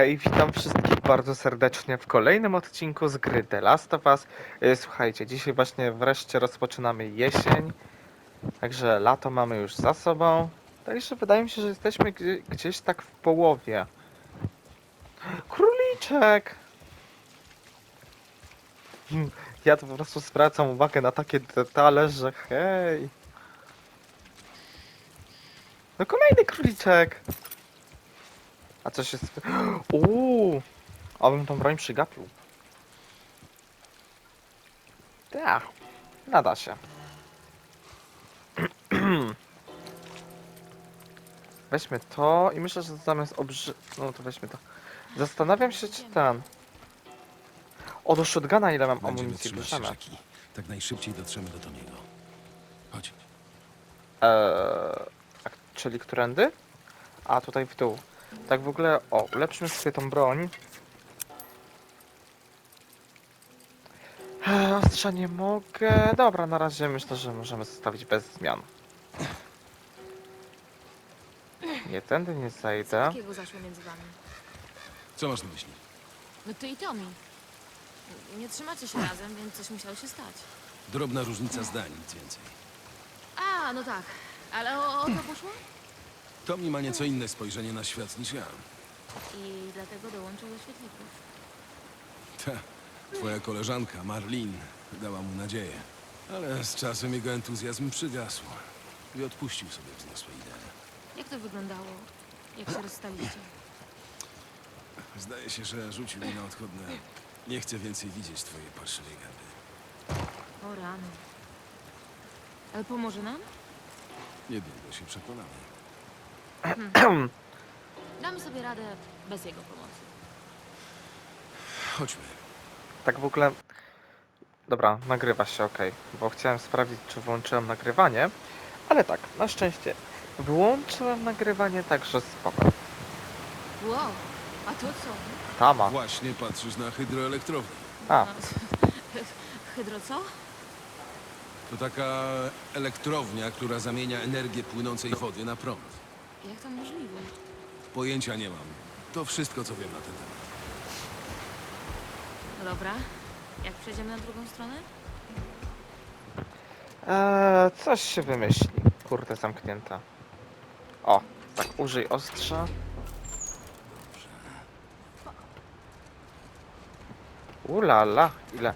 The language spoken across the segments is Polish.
Hej, witam wszystkich bardzo serdecznie w kolejnym odcinku z gry The Last of Us. E, Słuchajcie, dzisiaj właśnie wreszcie rozpoczynamy jesień, także lato mamy już za sobą. Także wydaje mi się, że jesteśmy gdzie, gdzieś tak w połowie. Króliczek! Hmm, Ja to po prostu zwracam uwagę na takie detale, że hej. No kolejny króliczek! A co się... Uuu! Abym tą broń przygapił. Tak, nada się. Weźmy to i myślę, że zamiast obrzy... No to weźmy to. Zastanawiam się, czy ten... O, do shotguna ile mam Będziemy amunicji trzymać się bierzemy. rzeki. Tak najszybciej dotrzemy do Tomiego. Chodź. Eee, a, czyli którędy? A, tutaj w dół. Tak w ogóle, o, ulepszmy sobie tą broń. Eee, ostrza nie mogę. Dobra, na razie myślę, że możemy zostawić bez zmian. Nie, tędy nie Co zajdę. takiego zaszło między wami? Co masz na myśli? No ty i Tommy. Nie trzymacie się razem, więc coś musiało się stać. Drobna różnica zdań, nic więcej. A, no tak. Ale o, o to poszło? Tommy ma nieco inne spojrzenie na świat niż ja. I dlatego dołączył do świetlików. Ta, twoja koleżanka, Marlin, dała mu nadzieję. Ale z czasem jego entuzjazm przygasł. I odpuścił sobie wzniosłe idee. Jak to wyglądało? Jak się rozstaliście? Zdaje się, że rzucił mi na odchodne. Nie chcę więcej widzieć twojej parszywej gęby. O rany. Ale pomoże nam? Niedługo się przekonamy. Damy sobie radę bez jego pomocy. Chodźmy. Tak w ogóle... Dobra, nagrywa się, ok. Bo chciałem sprawdzić, czy włączyłem nagrywanie. Ale tak, na szczęście wyłączyłem nagrywanie, także spoko. Wow, a to co? Tama. Właśnie patrzysz na hydroelektrownię. A, Hydro co? To taka elektrownia, która zamienia energię płynącej wody na prąd. Jak to możliwe? Pojęcia nie mam. To wszystko, co wiem na ten temat. Dobra. Jak przejdziemy na drugą stronę? Eee, coś się wymyśli. Kurde, zamknięta. O, tak, użyj ostrza. Ulala, ile.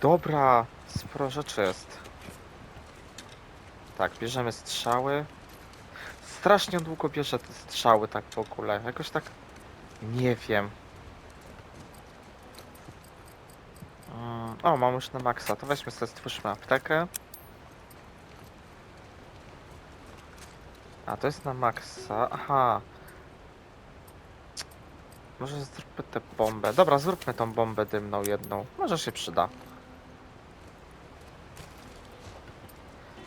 Dobra, sporo rzeczy jest. Tak, bierzemy strzały. Strasznie długo bierze te strzały tak w ogóle. Jakoś tak. Nie wiem. Mm, O, mam już na maksa. To weźmy sobie, stwórzmy aptekę. A, to jest na maksa. Aha. Może zróbmy tę bombę. Dobra, zróbmy tą bombę dymną jedną. Może się przyda.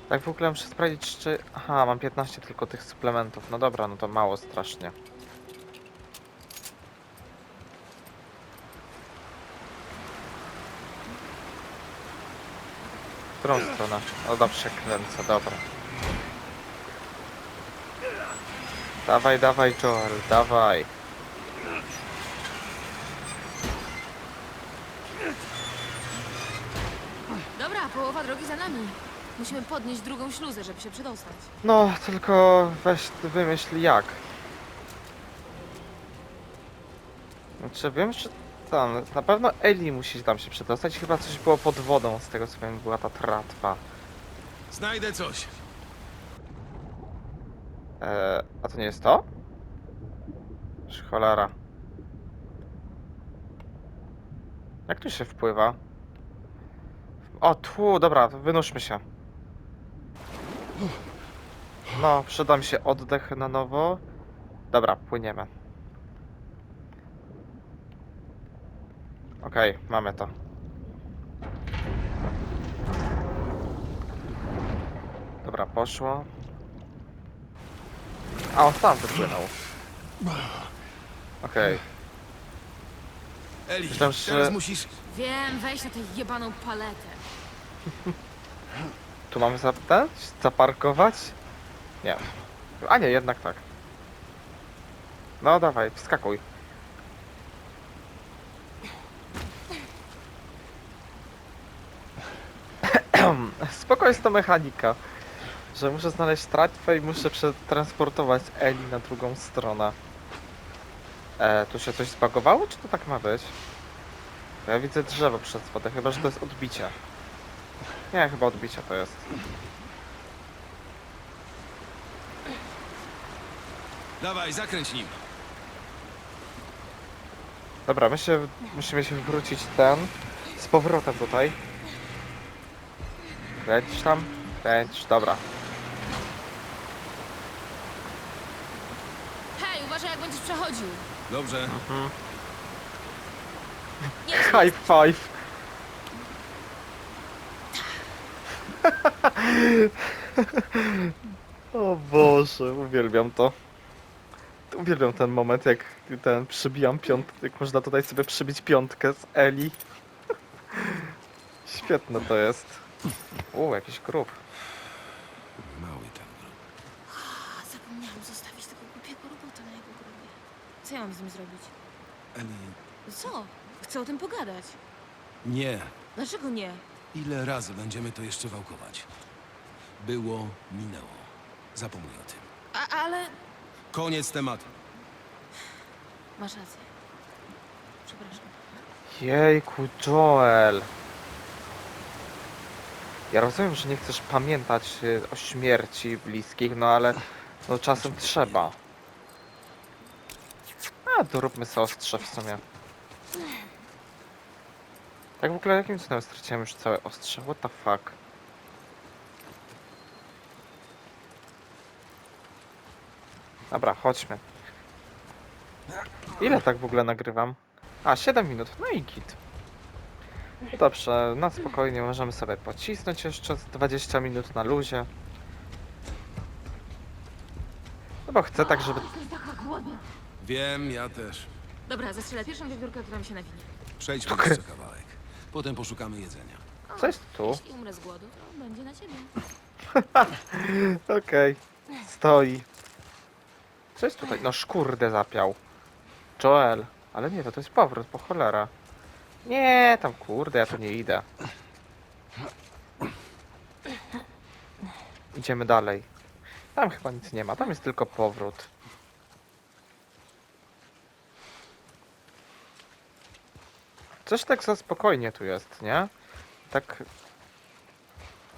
Tak w ogóle muszę sprawdzić, czy... Aha, mam 15 tylko tych suplementów. No dobra, no to mało strasznie. W którą stronę? O, dobrze, kręcę, dobra. Dawaj, dawaj, Joel, dawaj. Dobra, połowa drogi za nami. Musimy podnieść drugą śluzę, żeby się przedostać. No, tylko weź wymyśl jak. Znaczy wiem, że tam, na pewno Eli musi tam się przedostać. Chyba coś było pod wodą, z tego co wiem, była ta tratwa. Znajdę coś. Eee, a to nie jest to? Ż Cholera. Jak tu się wpływa? O, tu, dobra, wynurzmy się. No, przyda mi się oddech na nowo. Dobra, płyniemy. Okej, mamy to. Dobra, poszło. A, on sam wypłynął. Okej. Eli, Myślałem, że- teraz musisz... Wiem, weź na tę jebaną paletę. Tu mamy zaparkować? Nie. A nie, jednak tak. No dawaj, wskakuj. Spoko jest to mechanika, że muszę znaleźć tratwę i muszę przetransportować Eli na drugą stronę. E, tu się coś zbagowało, czy to tak ma być? Ja widzę drzewo przed spodem, chyba że to jest odbicie. Nie, chyba odbicie to jest. Dawaj, zakręć nim. Dobra, my się, musimy się wrócić ten z powrotem tutaj. Kręć tam, kręć, dobra. Hej, uważaj jak będziesz przechodził. Dobrze. Nie, High five! o Boże, uwielbiam to. Uwielbiam ten moment, jak ten przybijam piątkę, jak można tutaj sobie przybić piątkę z Eli. Świetne to jest. U, jakiś grób. Mały ten grób. A, zapomniałam zostawić tego głupiego robota na jego grobie. Co ja mam z nim zrobić? Eli, Co? Chcę o tym pogadać. nie. Dlaczego nie? Ile razy będziemy to jeszcze wałkować? Było, minęło. Zapomnij o tym. A, ale... Koniec tematu. Masz rację. Przepraszam. Jejku, Joel. Ja rozumiem, że nie chcesz pamiętać y, o śmierci bliskich, no ale no czasem trzeba. A, doróbmy sobie ostrze w sumie. Tak w ogóle jakim cudem straciłem już całe ostrze? What the fuck? Dobra, chodźmy. Ile tak w ogóle nagrywam? A, 7 minut, no i git. No Dobrze, na spokojnie możemy sobie pocisnąć jeszcze z 20 minut na luzie. No bo chcę tak, żeby... Wiem, ja też. Dobra, zastrzelę pierwszą wiewiórkę, która mi się nawinie. Przejdźmy Okej. jeszcze kawałek. Potem poszukamy jedzenia. O, Co jest tu? Jeśli umrę z głodu, to będzie na ciebie. Okej, stoi. Co jest tutaj? No szkurde zapiał. Joel. Ale nie, to, to jest powrót, po cholera. Nie, tam kurde, ja tu nie idę. Idziemy dalej. Tam chyba nic nie ma, tam jest tylko powrót. Coś tak za spokojnie tu jest, nie? Tak...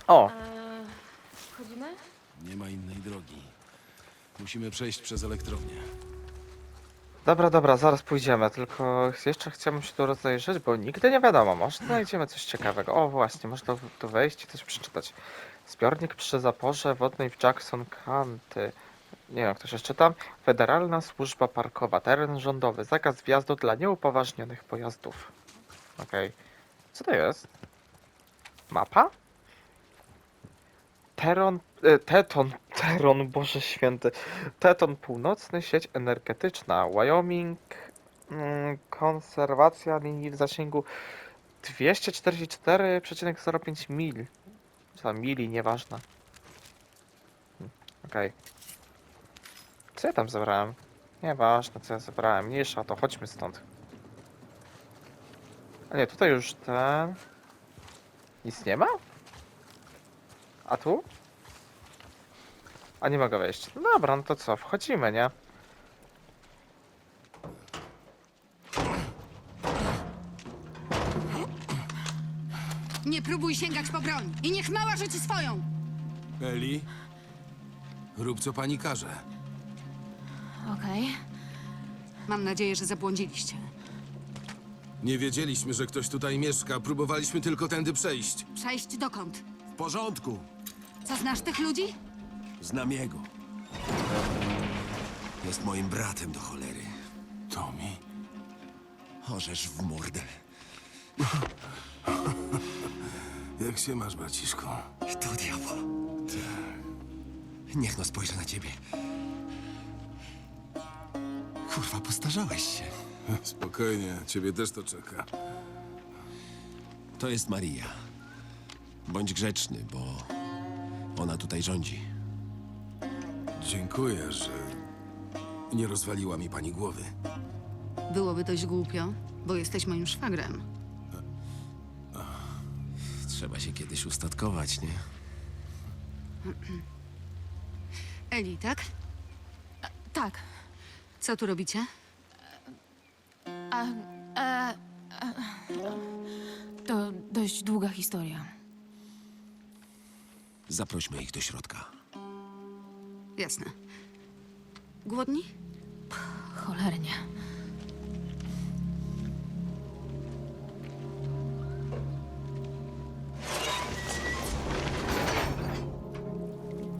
O, Eee, wchodzimy? Nie ma innej drogi. Musimy przejść przez elektrownię. Dobra, dobra, zaraz pójdziemy, tylko jeszcze chciałbym się tu rozejrzeć, bo nigdy nie wiadomo, może znajdziemy coś ciekawego. O właśnie, można w- tu wejść i coś przeczytać. Zbiornik przy zaporze wodnej w Jackson County. Nie wiem, ktoś jeszcze tam. Federalna Służba Parkowa, teren rządowy, zakaz wjazdu dla nieupoważnionych pojazdów. Okej. Co to jest? Mapa? Teron, e, Teton, Teron, Boże Święty. Teton Północny, sieć energetyczna. Wyoming, mm, konserwacja linii w zasięgu 244,05 mil. Tam mili, nieważne. Hmm, Okej. Co ja tam zebrałem? Nieważne, co ja zebrałem. Mniejsza to, chodźmy stąd. A nie, tutaj już ten... Nic nie ma? A tu? A nie mogę wejść. No dobra, no to co, wchodzimy, nie? Nie próbuj sięgać po broń i niech mała rzuci swoją. Eli? Rób co pani każe. Okej. Mam nadzieję, że zabłądziliście. Nie wiedzieliśmy, że ktoś tutaj mieszka. Próbowaliśmy tylko tędy przejść. Przejść dokąd? W porządku. Co znasz tych ludzi? Znam jego. Jest moim bratem do cholery. Tommy? Orzesz w mordę. Jak się masz, braciszku? To diabła. Niech no spojrzę na ciebie. Kurwa, postarzałeś się. Spokojnie, ciebie też to czeka. To jest Maria. Bądź grzeczny, bo ona tutaj rządzi. Dziękuję, że nie rozwaliła mi pani głowy. Byłoby dość głupio, bo jesteś moim szwagrem. Trzeba się kiedyś ustatkować, nie? Eli, tak? Tak. Co tu robicie? A, e, e, to dość długa historia. Zaprośmy ich do środka. Jasne. Głodni? Cholernie.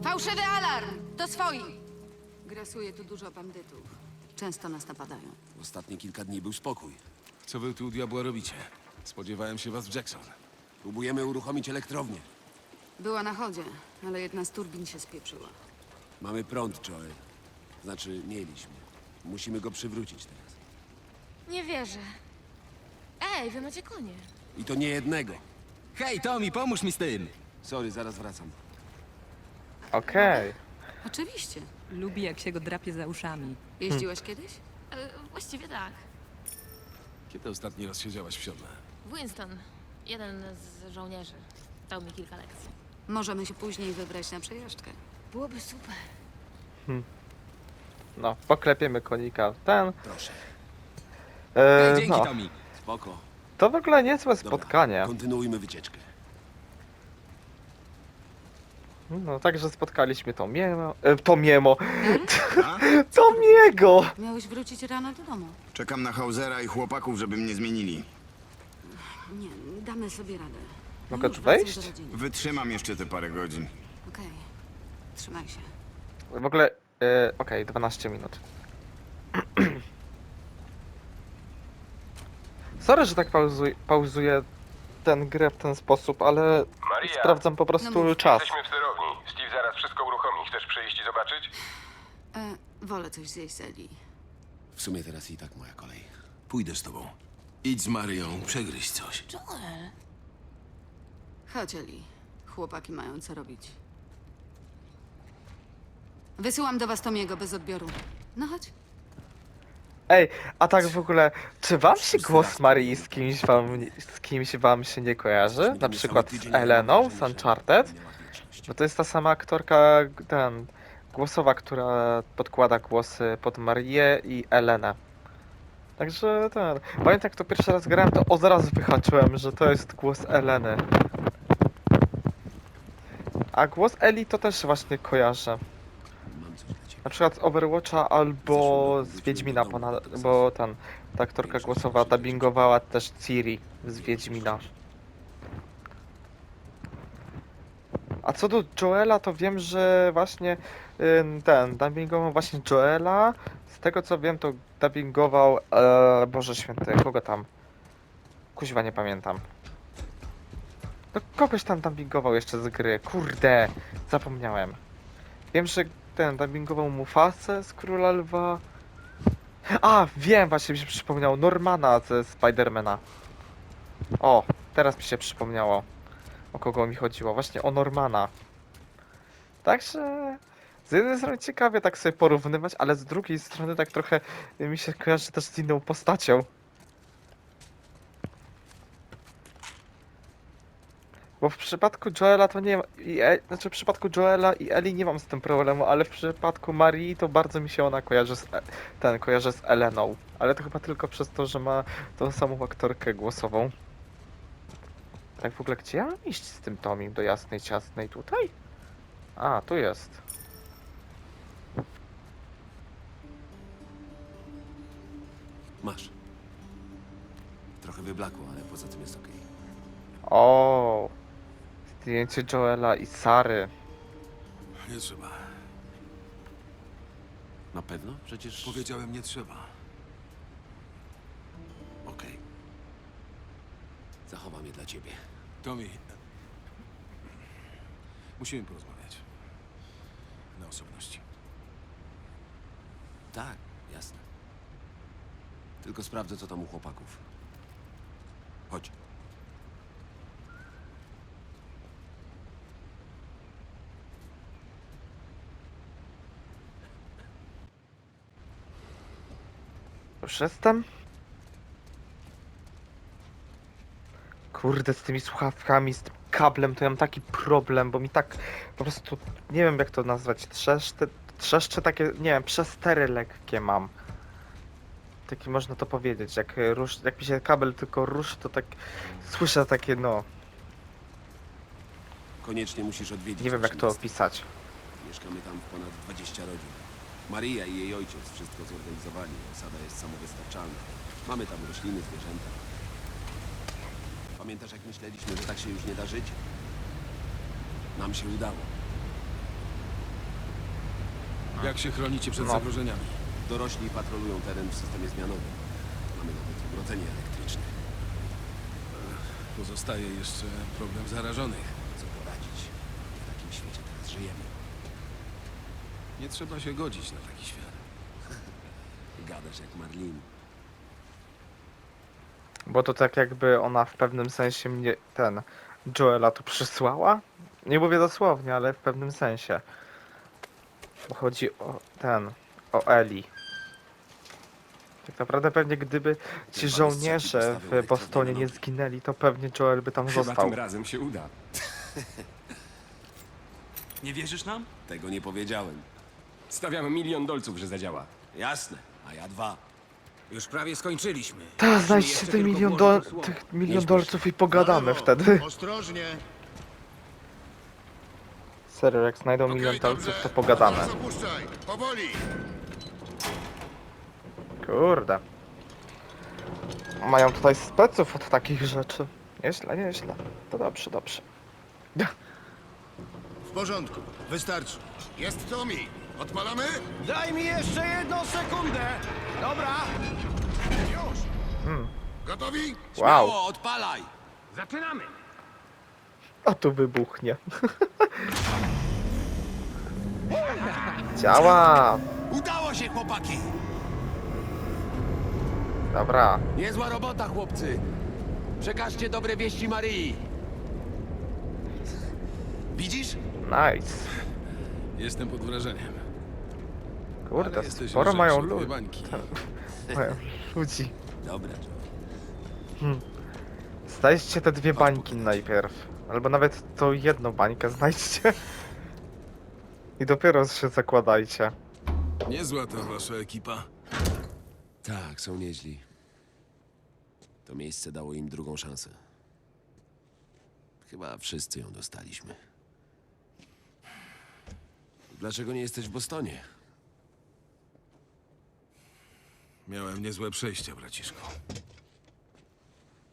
Fałszywy alarm! To swoi! Grasuje tu dużo bandytów. Często nas napadają. Ostatnie kilka dni był spokój. Co wy tu u diabła robicie? Spodziewałem się was w Jackson. Próbujemy uruchomić elektrownię. Była na chodzie, ale jedna z turbin się spieprzyła. Mamy prąd, Joel. Znaczy, mieliśmy. Musimy go przywrócić teraz. Nie wierzę. Ej, wy macie konie. I to nie jednego. Hej, Tommy, pomóż mi z tym! Sorry, zaraz wracam. Okej. Oczywiście. Lubi, jak się go drapie za uszami. Jeździłaś kiedyś? E, właściwie tak. Kiedy ostatni raz siedziałaś w siodle? Winston, jeden z żołnierzy, dał mi kilka lekcji. Możemy się później wybrać na przejażdżkę. Byłoby super. No, poklepiemy konika w ten. Proszę. E, Dzięki, no, Tommy. Spoko. to w ogóle niezłe Dobra, spotkanie. kontynuujmy wycieczkę. No, także spotkaliśmy to Miemo. E, to Miemo. to Miego! Miałeś wrócić rano do domu. Czekam na Hausera i chłopaków, żeby mnie zmienili. Nie, damy sobie radę. Mogę tu wejść? do rodziny. Wytrzymam jeszcze te parę godzin. Okej. Trzymaj się. W ogóle, e, okej, 12 minut. Sorry, że tak pauzuj, pauzuję ten grę w ten sposób, ale Maria, sprawdzam po prostu No mów. czas. jesteśmy w sterowni. Steve zaraz wszystko uruchomi. Chcesz przyjść i zobaczyć? E, wolę coś zjeść z Eli. W sumie teraz i tak moja kolej. Pójdę z tobą. Idź z Marią, przegryź coś. Joel. Chodź, Eli. Chłopaki mają co robić. Wysyłam do was Tomiego bez odbioru. No chodź. Ej, a tak w ogóle, czy wam się głos Marii z kimś wam, z kimś wam się nie kojarzy? Na przykład z Eleną z Uncharted? Bo to jest ta sama aktorka, ten, głosowa, która podkłada głosy pod Marię i Elenę. Także ten, pamiętam jak to pierwszy raz grałem, to od razu wyhaczyłem, że to jest głos Eleny. A głos Eli to też właśnie kojarzę. Na przykład z Overwatcha albo z Wiedźmina, bo ten, ta aktorka głosowa dubbingowała też Ciri z Wiedźmina. A co do Joela, to wiem, że właśnie ten, dubbingował właśnie Joela. Z tego co wiem, to dubbingował, e, Boże Święty, kogo tam? Kuźwa, nie pamiętam. No kogoś tam dubbingował jeszcze z gry, kurde, zapomniałem. Wiem, że ten dubbingował Mufasę z Króla Lwa. A, wiem, właśnie mi się przypomniał Normana ze Spidermana. O, teraz mi się przypomniało, o kogo mi chodziło. Właśnie o Normana. Także z jednej strony ciekawie tak sobie porównywać, ale z drugiej strony tak trochę mi się kojarzy też z inną postacią. Bo w przypadku Joela to nie ma. I e, znaczy w przypadku Joela i Eli nie mam z tym problemu, ale w przypadku Marii to bardzo mi się ona kojarzy z. E, ten kojarzy z Eleną. Ale to chyba tylko przez to, że ma tą samą aktorkę głosową. Tak w ogóle gdzie ja mam iść z tym Tomim do jasnej ciasnej tutaj? A, tu jest. Masz. Trochę wyblakło, ale poza tym jest okej. O, zdjęcie Joela i Sary. Nie trzeba. Na pewno? Przecież... Powiedziałem, nie trzeba. Okej. Zachowam je dla ciebie. Tommy, musimy porozmawiać. Na osobności. Tak, jasne. Tylko sprawdzę, co tam u chłopaków. Chodź. Już jestem? Kurde, z tymi słuchawkami, z tym kablem to ja mam taki problem, bo mi tak po prostu, nie wiem jak to nazwać, trzeszcze, trzeszcze takie, nie wiem, przestery lekkie mam. Taki można to powiedzieć, jak, rusz, jak mi się kabel tylko ruszy, to tak słyszę takie, no, Koniecznie musisz odwiedzić nie wiem jak to miasto. opisać. Mieszkamy tam ponad 20 rodzin. Maria i jej ojciec wszystko zorganizowali. Osada jest samowystarczalna. Mamy tam rośliny, zwierzęta. Pamiętasz, jak myśleliśmy, że tak się już nie da żyć? Nam się udało. Jak się chronicie przed No. zagrożeniami? Dorośli patrolują teren w systemie zmianowym. Mamy nawet ogrodzenie elektryczne. Pozostaje jeszcze problem zarażonych. Co poradzić? W takim świecie teraz żyjemy. Nie trzeba się godzić na taki świat. Gadasz jak Marlin. Bo to tak jakby ona w pewnym sensie mnie, ten, Joela tu przysłała? Nie mówię dosłownie, ale w pewnym sensie. Bo chodzi o ten, o Eli. Tak naprawdę pewnie gdyby ci Chyba żołnierze w Bostonie nie zginęli, to pewnie Joel by tam został. razem się uda. Nie wierzysz nam? Tego nie powiedziałem. Stawiamy milion dolców, że zadziała. Jasne, a ja dwa. Już prawie skończyliśmy. Ta, znajdźcie te milion, do, tych milion dolców i pogadamy wtedy. Ostrożnie. Serio, jak znajdą milion dolców, to pogadamy. Zapuszczaj, powoli. Kurde. Mają tutaj speców od takich rzeczy. Nieźle, nieźle. To dobrze, dobrze. W porządku, wystarczy. Jest Tommy. Odpalamy? Daj mi jeszcze jedną sekundę! Dobra! Już. Hmm. Gotowi? Wow, Śmiało, odpalaj! Zaczynamy! a tu wybuchnie. Działa! Udało się, chłopaki! Dobra. Niezła robota, chłopcy. Przekażcie dobre wieści Maryi. Widzisz? Nice. Jestem pod wrażeniem. Kurde, sporo mają ludzi. Mają ludzi. Dobra, Joe. Znajdźcie te dwie bańki najpierw. Albo nawet tą jedną bańkę znajdźcie. I dopiero się zakładajcie. Niezła ta wasza ekipa. Tak, są nieźli. To miejsce dało im drugą szansę. Chyba wszyscy ją dostaliśmy. Dlaczego nie jesteś w Bostonie? Miałem niezłe przejścia, braciszku.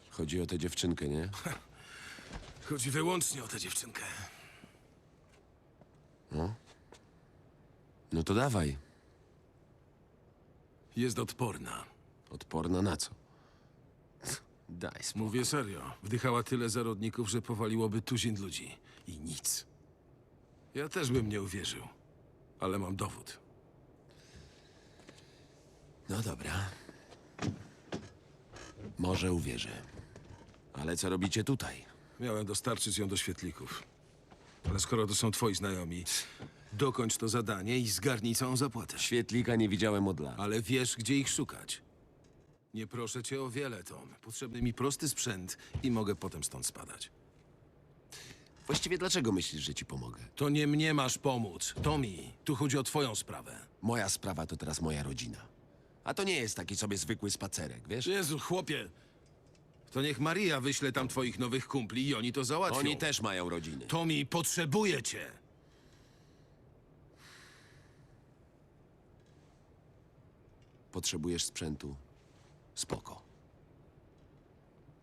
Chodzi o tę dziewczynkę, nie? Chodzi wyłącznie o tę dziewczynkę. No to dawaj. Jest odporna. Odporna na co? Daj spokój. Mówię serio. Wdychała tyle zarodników, że powaliłoby tuzin ludzi. I nic. Ja też bym nie uwierzył. Ale mam dowód. No dobra. Może uwierzę. Ale co robicie tutaj? Miałem dostarczyć ją do świetlików. Ale skoro to są twoi znajomi, dokończ to zadanie i zgarnij całą zapłatę. Świetlika nie widziałem od lat. Ale wiesz, gdzie ich szukać. Nie proszę cię o wiele, Tom. Potrzebny mi prosty sprzęt i mogę potem stąd spadać. Właściwie dlaczego myślisz, że ci pomogę? To nie mnie masz pomóc. Tommy, tu chodzi o twoją sprawę. Moja sprawa to teraz moja rodzina. A to nie jest taki sobie zwykły spacerek, wiesz? Jezu, chłopie. To niech Maria wyśle tam twoich nowych kumpli i oni to załatwią. Oni też mają rodziny. Tommy, potrzebuję cię. Potrzebujesz sprzętu? Spoko.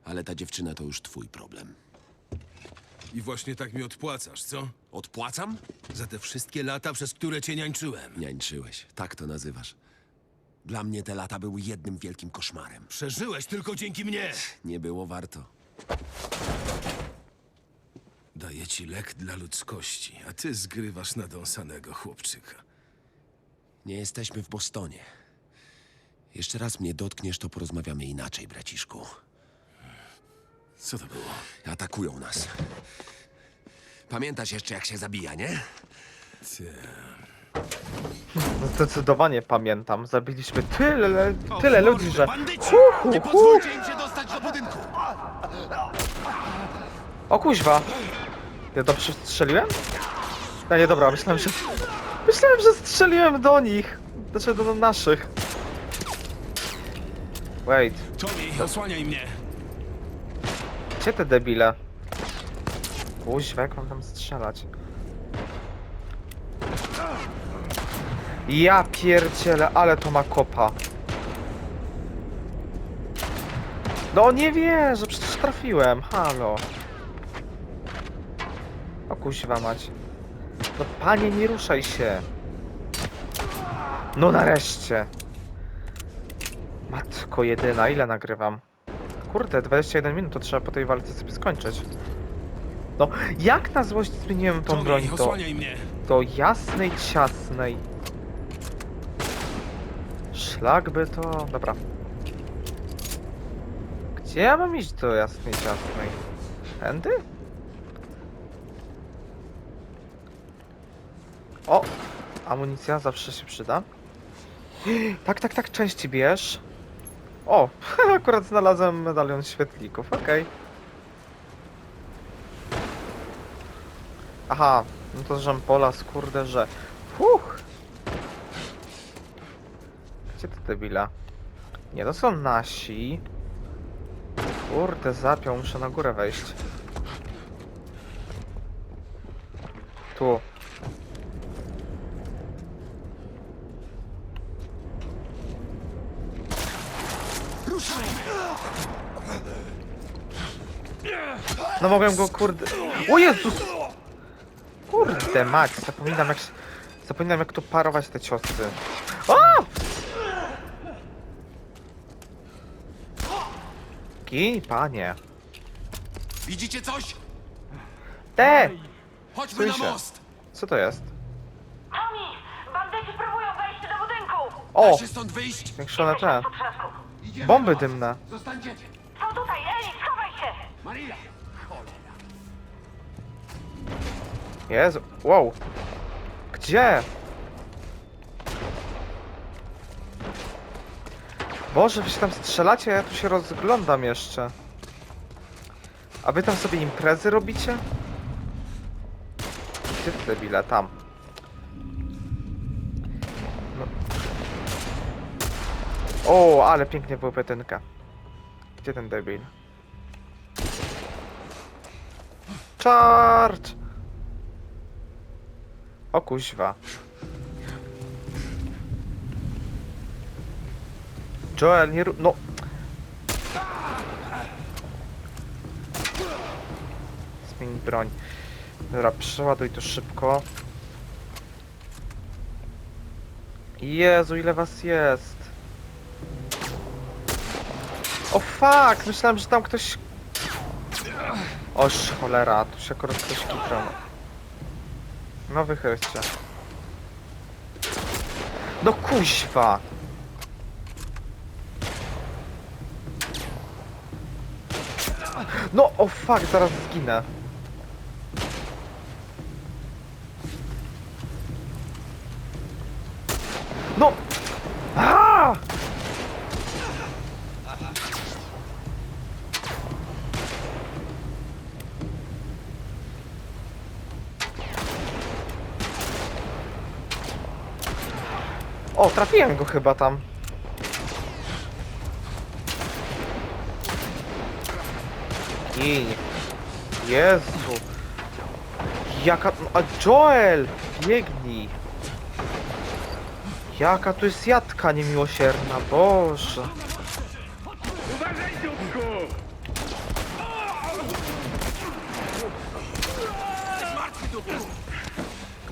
Ale ta dziewczyna to już twój problem. I właśnie tak mi odpłacasz, co? Odpłacam? Za te wszystkie lata, przez które cię niańczyłem. Niańczyłeś. Tak to nazywasz. Dla mnie te lata były jednym wielkim koszmarem. Przeżyłeś tylko dzięki mnie. Nie było warto. Daję ci lek dla ludzkości, a ty zgrywasz nadąsanego chłopczyka. Nie jesteśmy w Bostonie. Jeszcze raz mnie dotkniesz, to porozmawiamy inaczej, braciszku. Co to było? Atakują nas. Pamiętasz jeszcze, jak się zabija, nie? Ty. Zdecydowanie pamiętam. Zabiliśmy tyle, tyle ludzi, że... Nie pozwólcie im się dostać do budynku! O kuźwa! Ja dobrze strzeliłem? No nie, dobra, myślałem, że... Myślałem, że strzeliłem do nich. Znaczy do naszych. Wait, Tommy, osłaniaj mnie! gdzie te debile? Kuźwa, jak mam tam strzelać? Ja pierdzielę, ale to ma kopa. No nie wierzę, przecież trafiłem, halo. O kuźwa mać. No panie, nie ruszaj się. No nareszcie. Matko jedyna, ile nagrywam? Kurde, 21 minut, to trzeba po tej walce sobie skończyć. No, jak na złość zmieniłem tą broń do, do jasnej, ciasnej. Szlak by to... Dobra. Gdzie ja mam iść do jasnej, ciasnej? Tędy? O! Amunicja zawsze się przyda. Tak, tak, tak, części bierz. O! Akurat znalazłem medalion świetlików, okej. Aha, no to Żampola, skurde, że... Fuch! Gdzie te debila? Nie, to są nasi. Kurde, zapiął, muszę na górę wejść. Tu. No mogłem go, kurde... O Jezus! Kurde mać, zapominam jak... Zapominam jak tu parować te ciosy. Gin, panie. Widzicie coś? Te! Chodźmy na Słyszę. most! Co to jest? Tommy! Bandyci próbują wejść do budynku! O! Da się stąd wyjść? Zwiększone te. Idziemy Bomby na was. dymne. Zostańcie! Są tutaj! Ej, schowaj się! Maria! Jezu, wow. Gdzie? Boże, wy się tam strzelacie, ja tu się rozglądam jeszcze. A wy tam sobie imprezy robicie? Gdzie te debile? Tam. No. O, ale pięknie była petynka. Gdzie ten debil? Charge! O kuźwa. Joel, nie ru... No! Zmień broń. Dobra, przeładuj to szybko. Jezu, ile was jest? O fuck! Myślałem, że tam ktoś... Oż cholera, tu się akurat ktoś kitrał. No wychylcie. No kuźwa! No, o fuck, zaraz zginę. No! Aaaa! O, trafiłem go chyba tam. Gin. Jezu. Jaka... A Joel! Biegnij. Jaka tu jest jadka niemiłosierna, Boże.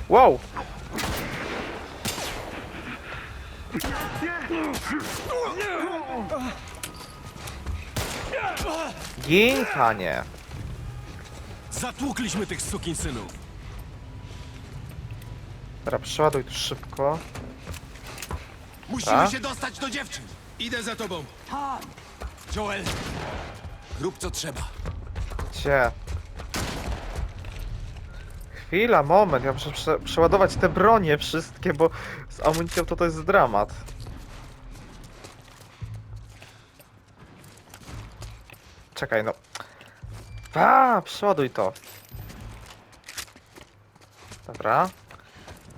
Wow! Gin, panie. Zatłukliśmy tych sukinsynów! Dobra, przeładuj tu szybko. Musimy A? się dostać do dziewczyn! Idę za tobą! Joel! Rób co trzeba. Gdzie? Chwila, moment, ja muszę prze przeładować te bronie wszystkie, bo z amunicją to to jest dramat. Czekaj, no. A, przeładuj to. Dobra.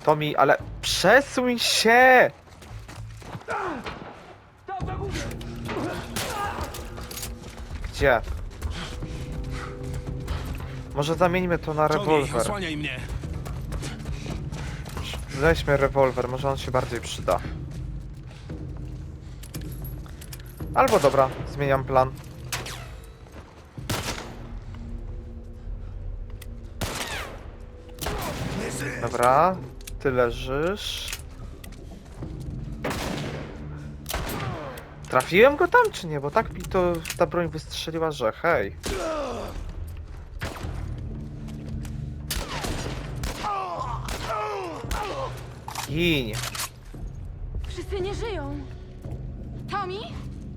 Tomi, ale przesuń się! Gdzie? Może zamieńmy to na rewolwer. osłaniaj mnie! Weźmy rewolwer, może on się bardziej przyda. Albo dobra, zmieniam plan. Dobra, ty leżysz. Trafiłem go tam czy nie? Bo tak mi to ta broń wystrzeliła, że hej. Gin. Wszyscy nie żyją. Tommy?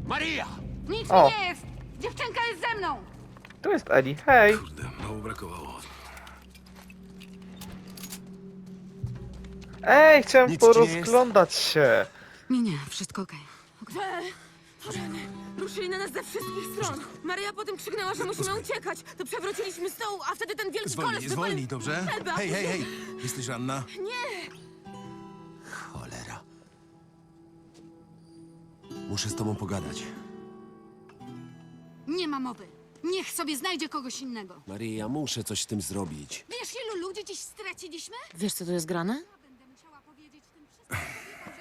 Maria! Nic O. mi nie jest! Dziewczynka jest ze mną! Tu jest Eli, hej. Kurde, mało brakowało. Ej, chciałem Nic ci nie jest? porozglądać się. Nie, nie, wszystko okej. Rany, ruszyli na nas ze wszystkich stron. Maria potem krzyknęła, że musimy uciekać. To przewróciliśmy stół, a wtedy ten wielki Zwolnij, koleś zwolnij, wypalił dobrze? strzelbę, a Hej, hej, hej! Jesteś ranna? Cholera. Muszę z tobą pogadać. Nie ma mowy. Niech sobie znajdzie kogoś innego. Maria, muszę coś z tym zrobić. Wiesz, ilu ludzi dziś straciliśmy? Wiesz, co tu jest grane? Że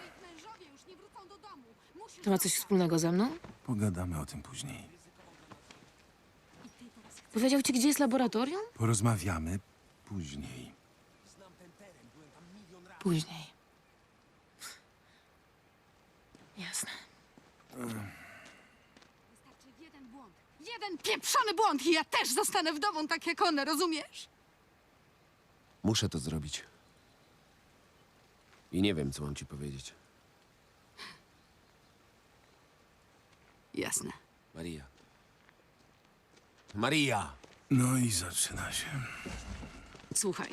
ich mężowie już nie wrócą do domu. Musisz To ma coś wspólnego ze mną? Pogadamy o tym później. Powiedział ci, gdzie jest laboratorium? Porozmawiamy później. Później. Jasne. Wystarczy jeden błąd. Jeden pieprzony błąd i ja też zostanę wdową tak jak one, rozumiesz? Muszę to zrobić. I nie wiem, co mam ci powiedzieć. Jasne. Maria. Maria! No i zaczyna się. Słuchaj.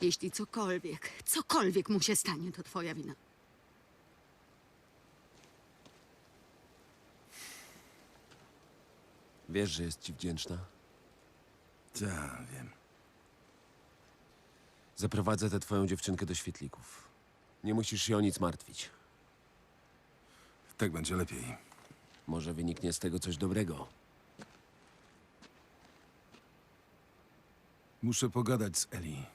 Jeśli cokolwiek, cokolwiek mu się stanie, to twoja wina. Wiesz, że jest ci wdzięczna? Tak, wiem. Zaprowadzę tę twoją dziewczynkę do świetlików. Nie musisz się o nic martwić. Tak będzie lepiej. Może wyniknie z tego coś dobrego. Muszę pogadać z Eli.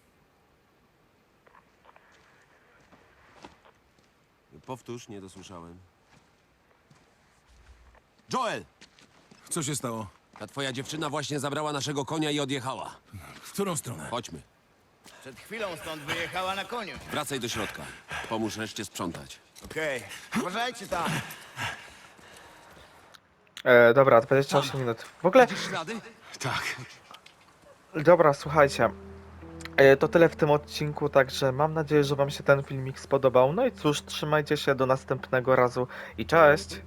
Powtórz, nie dosłyszałem. Joel! Co się stało? Ta twoja dziewczyna właśnie zabrała naszego konia i odjechała. W którą stronę? Chodźmy. Przed chwilą stąd wyjechała na koniu. Wracaj do środka. Pomóż reszcie sprzątać. Okej, uważajcie tam. E, dobra, 28 minut. W ogóle, Ślady? Tak. dobra, słuchajcie. E, to tyle w tym odcinku, także mam nadzieję, że Wam się ten filmik spodobał. No i cóż, trzymajcie się do następnego razu i cześć!